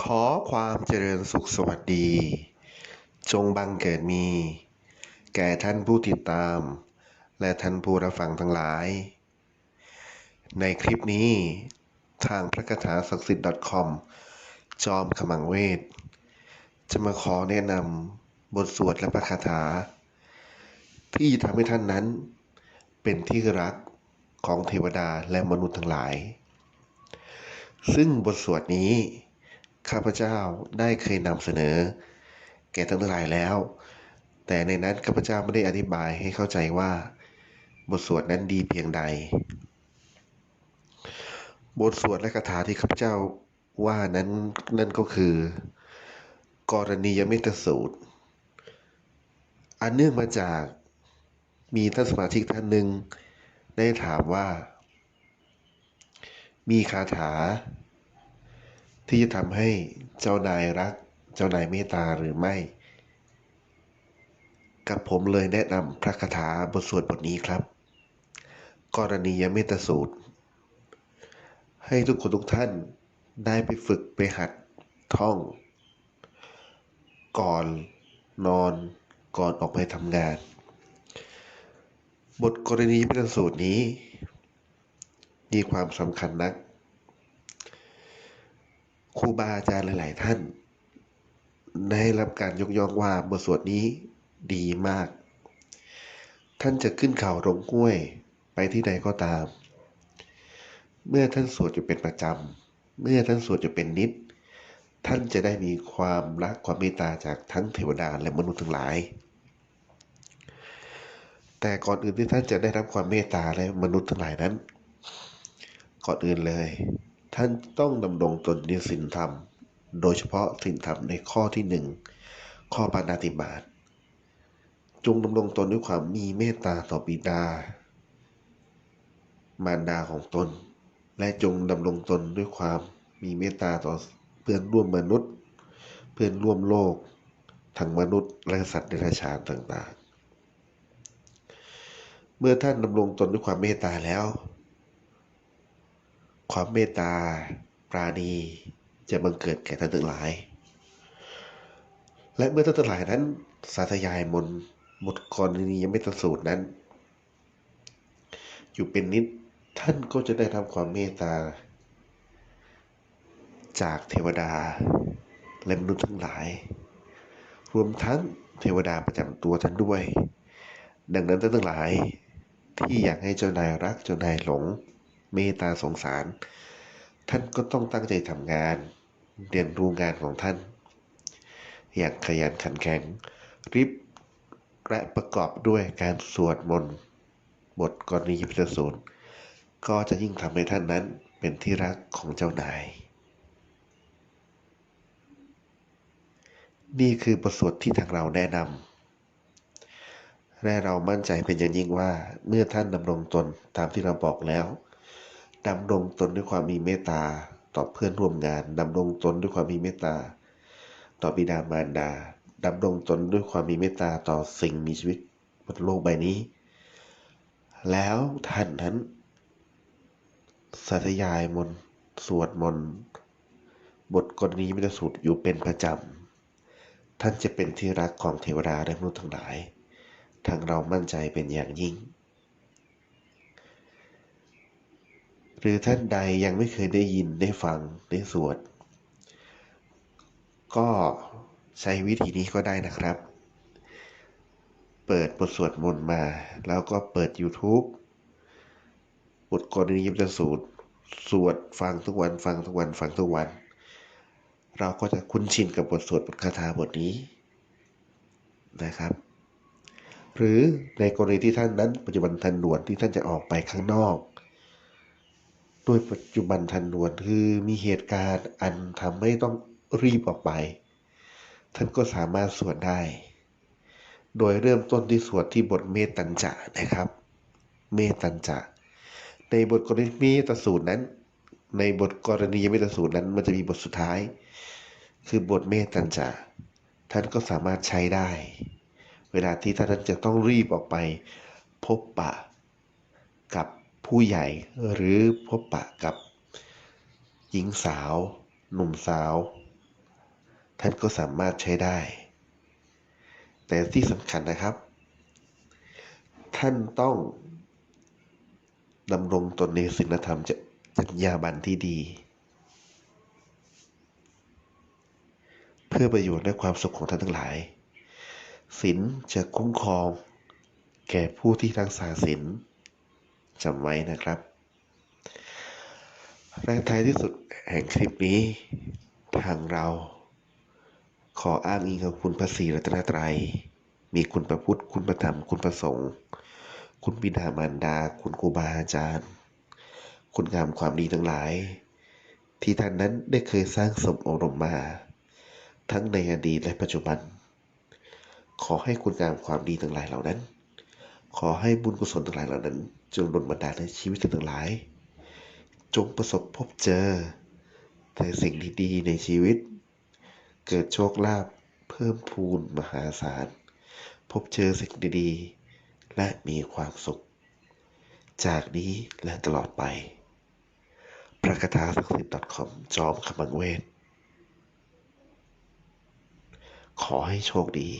ขอความเจริญสุขสวัสดี จงบังเกิดมี แก่ท่านผู้ติดตาม และท่านผู้รับฟังทั้งหลาย ในคลิปนี้ทางพระคาถาศักดิ์สิทธิ์ .com จอมขมังเวท จะมาขอแนะนำบทสวดและพระคาถา ที่ทำให้ท่านนั้น เป็นที่รักของเทวดาและมนุษย์ทั้งหลาย ซึ่งบทสวดนี้ ข้าพเจ้าได้เคยนำเสนอ แก่ท่านทั้งหลายแล้ว แต่ในนั้นข้าพเจ้าไม่ได้อธิบายให้เข้าใจว่า บทสวดนั้นดีเพียงใด บทสวดและคาถาที่ข้าพเจ้าว่านั้นนั่นก็คือ กรณียเมตสูตร อันเนื่องมาจากมีท่านสมาชิกท่านหนึ่งได้ถามว่า มีคาถา ที่จะทำให้เจ้านายรัก เจ้านายเมตตาหรือไม่ กับผมเลยแนะนำพระคาถาบทสวดบทนี้ครับ กรณียเมตสูตร ให้ทุกคนทุกท่านได้ไปฝึกไปหัดท่อง ก่อนนอนก่อนออกไปทำงาน บทกรณียเมตสูตรนี้ มีความสำคัญนัก ครูบาอาจารย์หลาย ๆ ท่าน ได้รับการยกย่องว่าบทสวดนี้ดีมาก ท่านจะขึ้นเขาลงห้วยไปที่ใดก็ตาม เมื่อท่านสวดอยู่เป็นประจำ เมื่อท่านสวดอยู่เป็นนิด ท่านจะได้มีความรักความเมตตาจากทั้งเทวดาและมนุษย์ทั้งหลาย แต่ก่อนอื่นที่ท่านจะได้รับความเมตตาและมนุษย์ทั้งหลายนั้น ก่อนอื่นเลย ท่านต้องดำรงตนในศีลธรรม โดยเฉพาะศีลธรรมในข้อที่หนึ่งข้อปานาติบาตจงดำรงตนด้วยความมีเมตตาต่อบิดา มารดาของตน และจงดำรงตนด้วยความมีเมตตาต่อเพื่อนร่วมมนุษย์ เพื่อนร่วมโลก ทั้งมนุษย์และสัตว์เดรัจฉาต่างๆ เมื่อท่านดำรงตนด้วยความเมตตาแล้ว ความเมตตา ปราณี จะบังเกิดแก่ท่านทั้งหลาย และเมื่อท่านทั้งหลายนั้น สาธยายมนบทกรณียเมตสูตรนั้น อยู่เป็นนิดท่านก็จะได้รับความเมตตา จากเทวดา และมนุษย์ทั้งหลาย รวมทั้งเทวดาประจำตัวท่านด้วย ดังนั้นท่านทั้งหลายที่อยากให้เจ้านายรักเจ้านายหลง เมตตาสงสาร ท่านก็ต้องตั้งใจทำงาน เรียนรู้งานของท่าน อย่างขยันขันแข็งรีบและประกอบด้วยการสวดมนต์บทกรณียพิสูตรก็จะยิ่งทำให้ท่านนั้นเป็นที่รักของเจ้านาย นี่คือบทสวดที่ทางเราแนะนำและเรามั่นใจเป็นอย่างยิ่งว่าเมื่อท่านดำรงตนตามที่เราบอกแล้ว ดำรงตนด้วยความมีเมตตา ต่อเพื่อนร่วมงานดำรงตนด้วยความมีเมตตา ต่อบิดามารดาดำรงตนด้วยความมีเมตตาต่อสิ่งมีชีวิตบนโลกใบนี้ แล้วท่านนั้นสาธยายมนสวดมนต์บทกรณีมิตรสูตรอยู่เป็นประจำ ท่านจะเป็นที่รักของเทวดาและมนุษย์ทั้งหลาย ทางเรามั่นใจเป็นอย่างยิ่ง หรือท่านใดยังไม่เคยได้ยินได้ฟังได้สวด ก็ใช้วิธีนี้ก็ได้นะครับ เปิดบทสวดมนต์มา แล้วก็เปิด YouTube บทกรณียมจะสูตรสวดฟังทุกวันฟังทุกวันฟังทุกวัน เราก็จะคุ้นชินกับบทสวดบทคาถาบทนี้นะครับ หรือในกรณีที่ท่านนั้นปัจจุบันทันด่วนที่ท่านจะออกไปข้างนอก ด้วยปัจจุบันทันด่วนคือมีเหตุการณ์อันทำให้ต้องรีบออกไป ท่านก็สามารถสวดได้ โดยเริ่มต้นที่สวดที่บทเมตัญจะนะครับ เมตัญจะในบทกรณีเมตสูตรนั้น ในบทกรณีเมตสูตรนั้น มันจะมีบทสุดท้าย คือบทเมตัญจะท่านก็สามารถใช้ได้ เวลาที่ท่านจะต้องรีบออกไป พบปะกับ ผู้ใหญ่หรือพบปะกับ หญิงสาว หนุ่มสาว ท่านก็สามารถใช้ได้ แต่ที่สำคัญนะครับ ท่านต้องดำรงตนในศีลธรรมจรรยาบรรณที่ดี เพื่อประโยชน์และความสุขของท่านทั้งหลายศีลจะคุ้มครอง แก่ผู้ที่รักษาศีล จำไว้นะครับและท้ายที่สุดแห่งคลิปนี้ ทางเรา ขออ้างอิงกับคุณพระศรีรัตนตรัย มีคุณพระพุทธ คุณพระธรรม คุณพระสงฆ์ คุณบิดามารดา คุณครูบาอาจารย์ คุณงามความดีทั้งหลาย ที่ท่านนั้นได้เคยสร้างสมอบรมมา ทั้งในอดีตและปัจจุบัน ขอให้คุณงามความดีทั้งหลายเหล่านั้น ขอให้บุญกุศลทั้งหลายเหล่านั้น จงดลบันดาลในชีวิตท่านทั้งหลาย จงประสบพบเจอ แต่สิ่งดีๆในชีวิต เกิดโชคลาภเพิ่มพูนมหาศาล พบเจอสิ่งดีๆ และมีความสุข จากนี้และตลอดไปพระคาถาศักดิ์สิทธิ์ .com จอมขมังเวท ขอให้โชคดี